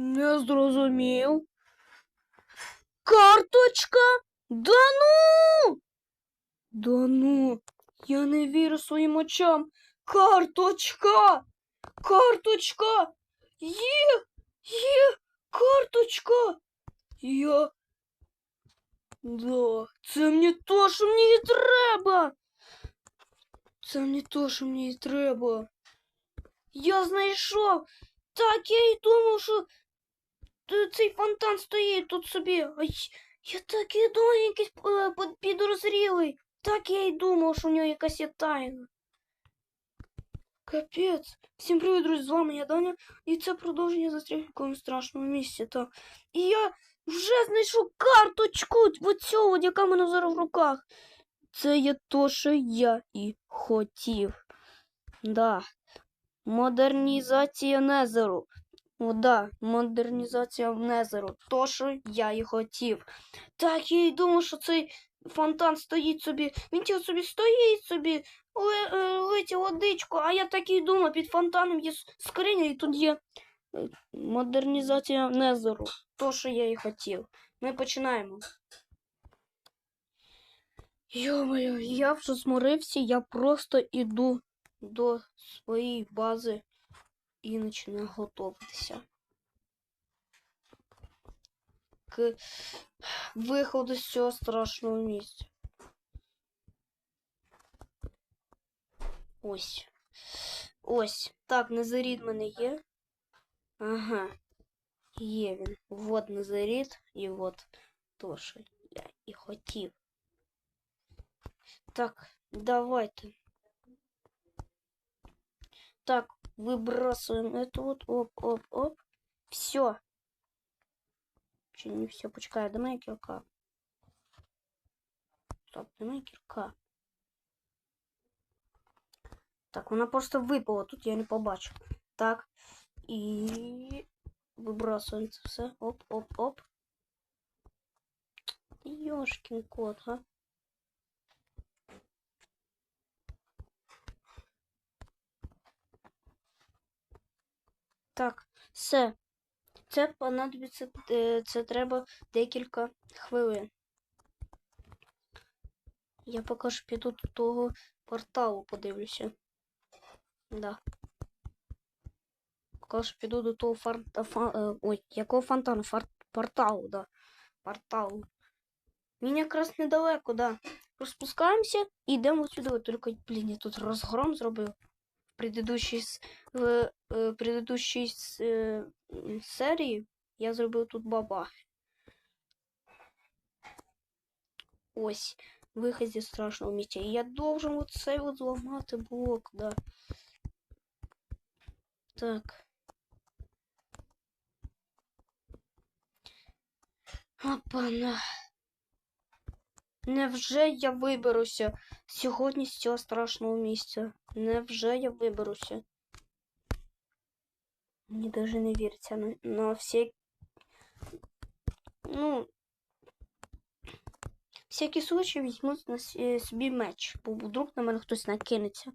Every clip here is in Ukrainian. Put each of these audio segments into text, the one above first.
Не зрозумів. Карточка? Да ну. Да ну, я не вірю своїм очам. Карточка! Карточка! Є! Є! Карточка! Я. Да, це мені то, що мені і треба. Це мені то, що мені і треба. Я знайшов. Так, я і думав, що цей фонтан стоїть тут собі. Ай, я так і думав, якийсь е, підозрілий. Так я і думав, що в нього якась є тайна. Капець. Всім привіт, друзі, з вами я Даня, і це продовження якомусь страшному місці. Так. І я вже знайшов карточку оцю, от, яка в мене зараз в руках. Це є то, що я і хотів. Да. Модернізація Незеру. О, да, модернізація Незеру. То, що я і хотів. Так, я й думав, що цей фонтан стоїть собі. Він ті собі стоїть собі, ли- е, лить водичку, а я так і думав, під фонтаном є скриня, і тут є е, модернізація Незеру. То, що я і хотів. Ми починаємо. Йо-моє, я вже зморився, я просто іду до своєї бази і починаю готуватися. К виходу з цього страшного місця. Ось. Ось. Так, Назаріт в мене є. Ага. Є він. Вот Назаріт і вот то, що я і хотів. Так, давайте. Так, выбрасываем это вот. Оп, оп, оп. Все. Чи не все, почекай, де моя кірка? Стоп, де моя кірка? Так, вона просто випала, тут я не побачив. Так. І вибрасуємо це все. Оп, оп, оп. Йошкін кот, га? Так, все. Це понадобиться, е, це треба декілька хвилин. Я поки що піду до того порталу подивлюся. Да. Поки що піду до того фар... фа... е, Ой, якого фонтану? Фар... Порталу, да. Порталу. Він якраз недалеко, да. Розпускаємося і йдемо сюди. Тільки, блін, я тут розгром зробив. С- в, предыдущій с- е, серії я зробив тут бабах. Ось, вихід зі страшного місця. І я должен от цей от зламати блок, да. Так. Опана. Невже я виберуся сьогодні з цього страшного місця? Невже я виберуся? Мені даже не віриться на, на всі. Ну. Всякий случай візьму на е, собі меч, бо вдруг на мене хтось накинеться.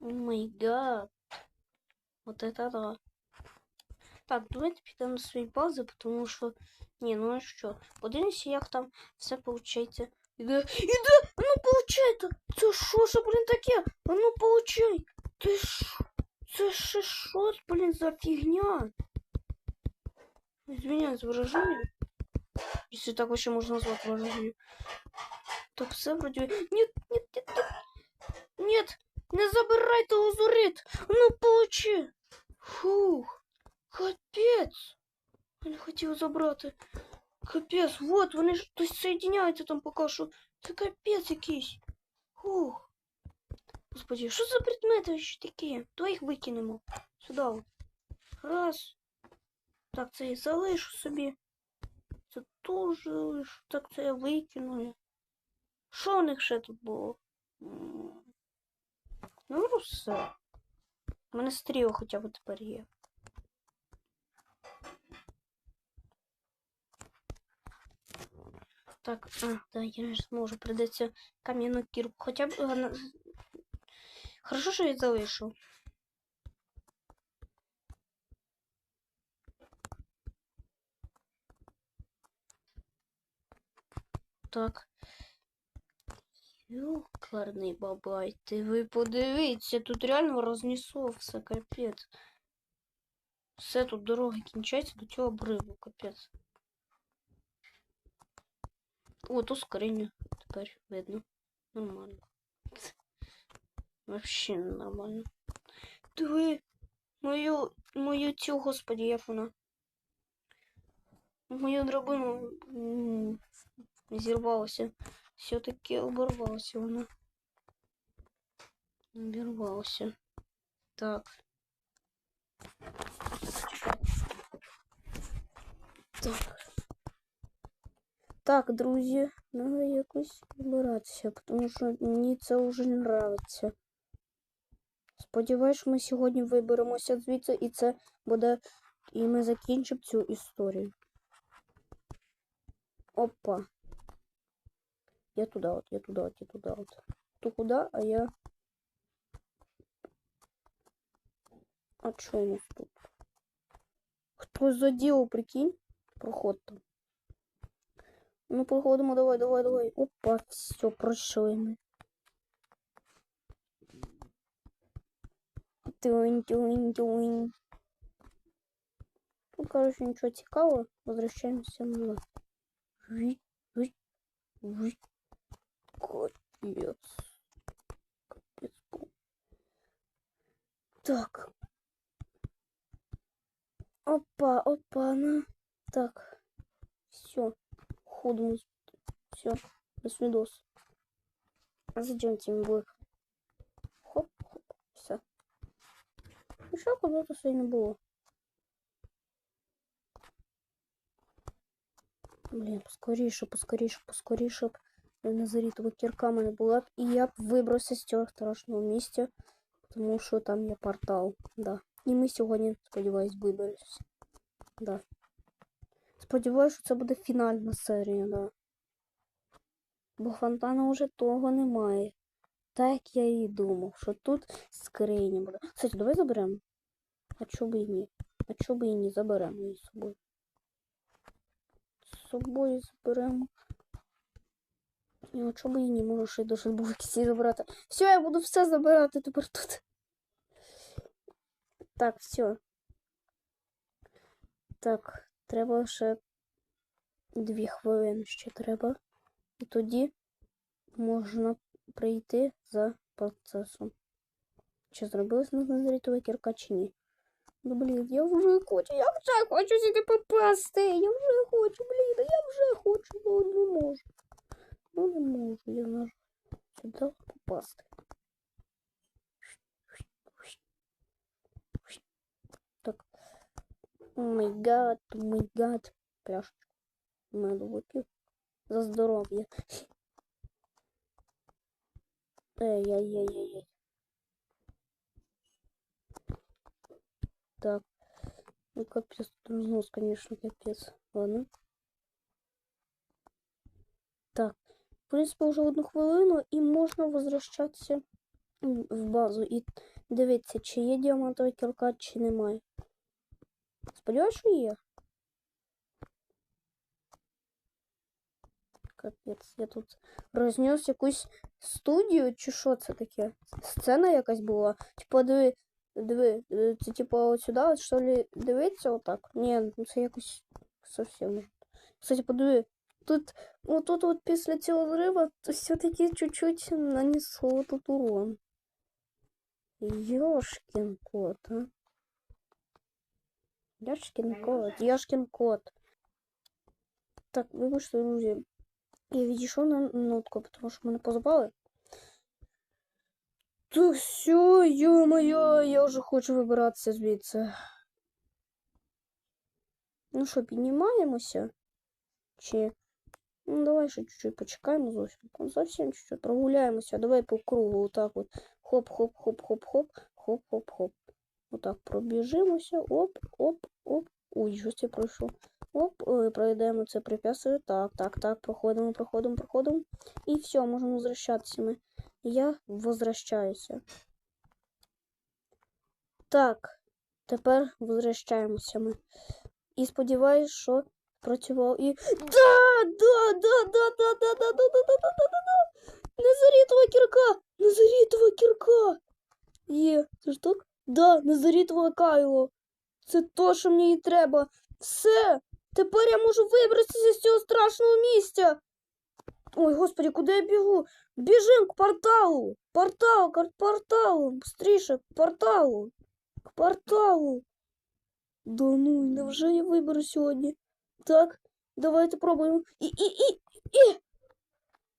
О май гад. Вот это да. Так, давайте підемо на свої бази, тому що. Ні, ну а що? Подивимося, як там все виходить. Іде. Іде! А ну получай-то! Це що ж, блін, таке? А ну получай! Ти що? Це ще що, блін, за фігня? Извиняюсь, выражение. Если так вообще можно назвать выражение. Так, все вроде... Нет, нет, нет, нет. Нет, не забирайте лазурит. Ну, получи. Фух, капець. Я не хотів забрати. Капець, вот, вони ж хтось соєдиняються там поки що. Це капець якийсь. Фух. Господи, що за предмети ще такі? То їх викинемо. Сюди. от. Раз. Так, це я залишу собі. Це теж залишу. Так, це я викину. Що у них ще тут було? М. Ну, все. У мене стріла хоча б тепер є. Так, а, да, я не зможу. Придеться кам'яну кірку. Хоча б. е, на- Хорошо, що я залишив. Так. Юкарний бабай, ти ви подивіться, тут реально рознесло все, капець. Все тут дороги кінчаються до цього обриву, капець. О, тут скоріння тепер видно. Нормально. Вообще нормально. Диви, мою, мою цю, господі, як вона? Мою драбину м, зірвалося. Все-таки оборвалася вона. Обірвалася. Так. Так. Так, друзі, треба якось вибиратися, тому що мені це вже не нравиться. Сподіваюсь, ми сьогодні виберемося звідси, і це буде. І ми закінчимо цю історію. Опа. Я туда вот, я туда вот, я туда вот. Ты куда, а я... А что у нас тут? Кто задел, прикинь? Проход там. Ну, проходимо, давай, давай, давай. Опа, все, прошли мы. Тюнь, тюнь, тюнь. Ну, короче, ничего цікавого. Жить, жить. Капец. Капец. Так. Опа, опа, на. Так. Все. Ходу. Все. До свидос. А зачем тебе будет? Хоп, хоп. Все. Еще куда-то сегодня было. Блін, поскоріше, поскоріше, поскоріше б Назарітова кірка в мене була б, і я б вибрався з цього страшного місця, тому що там є портал. Да. І ми сьогодні, сподіваюсь, виберемося. Да. Сподіваюсь, що це буде фінальна серія, да. Бо фонтана вже того немає. Так я і думав, що тут скриня буде. Кстати, давай заберемо. А чого і ні? А чого і ні, заберемо її з собою. З собою заберемо. От чому і не можу ще й до шедбуксі забрати. Все, я буду все забирати тепер тут. Так, все. Так, треба ще дві хвилини ще треба. І тоді можна прийти за процесом. Чи зробилась назрітова кірка, чи ні? Ну, блін, я вже хочу, я вже хочу сюди попасти. Я вже хочу, блін, я вже хочу, але не можу. Ну не можу я на жаль, сюди попасти. Так. О май гад, май гад. Пляшечку. Меду вип'ю. За здоров'я. Ей-ей-ей-ей. Так. Ну капец, разнос, конечно, капец. Ладно. Так. В принципі, вже одну хвилину і можна возвращатися в базу і дивитися, чи є діамантова кірка, чи немає. Сподіваюсь, що є. Капець, я тут рознес якусь студію, чи що це таке? Сцена якась була. Типа, диви, диви, е, це типа от сюди, от, що ли, дивиться отак? Ні, ну це якось совсем. Кстати, подиви, тут Вот тут вот після цього взрыва то все-таки чуть-чуть нанесло тут урон. Ёшкин кот, а. Яшкин кот, Яшкин кот. Так, вибачте, друзі. Я відійшов на минутку, тому що мене позабали. То все, ё-моё, я вже хочу вибиратися звідси. Ну що, піднімаємося? Чи... Ну, давай ще чуть-чуть почекаємо зовсім. Зовсім чуть-чуть прогуляємося. Давай по кругу. Отак от. Хоп-хоп-хоп-хоп-хоп. Хоп-хоп-хоп. Отак пробіжимося. Оп, оп, оп. Ой, щось я пройшов. Оп, е, пройдемо це препятствие. Так, так, так, проходимо, проходимо, проходимо. І все, можемо возвращатися ми. Я возвращаюся. Так, тепер возвращаємося ми. І сподіваюсь, що працював і. Да, да, да, да, да, да, да, да, да, да, да, да, да, да. Незарітова кірка! Незарітова кірка! Є, це ж так? Да, незарітова Кайло. Це то, що мені і треба. Все! Тепер я можу вибратися з цього страшного місця. Ой, господи, куди я бігу? Біжим к порталу! Портал, к порталу! Быстріше, к порталу! К порталу! Да ну, невже я виберу сьогодні? Так, давайте пробуємо. І, і, і, і.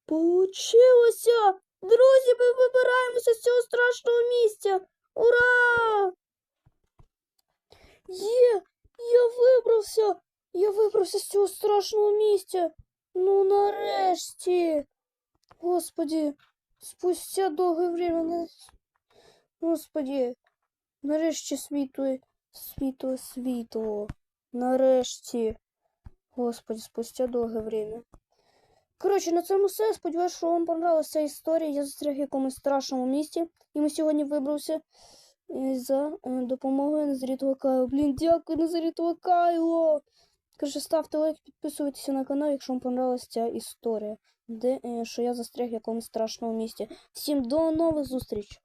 Получилося! Друзі, ми вибираємося з цього страшного місця! Ура! Є! Я вибрався! Я вибрався з цього страшного місця! Ну нарешті! Господі, спустя довге время. Господі, нарешті світло, світло, світло. Нарешті. Господи, спустя довге время. Коротше, на цьому все. Сподіваюся, що вам понравилася ця історія. Я застряг в якомусь страшному місці. І ми сьогодні вибрався е, за е, допомогою Незрітого Кайло. Блін, дякую, Незрітого Кайло! Коротше, ставте лайк, підписуйтесь на канал, якщо вам понравилася ця історія, де е, що я застряг в якомусь страшному місці. Всім до нових зустріч!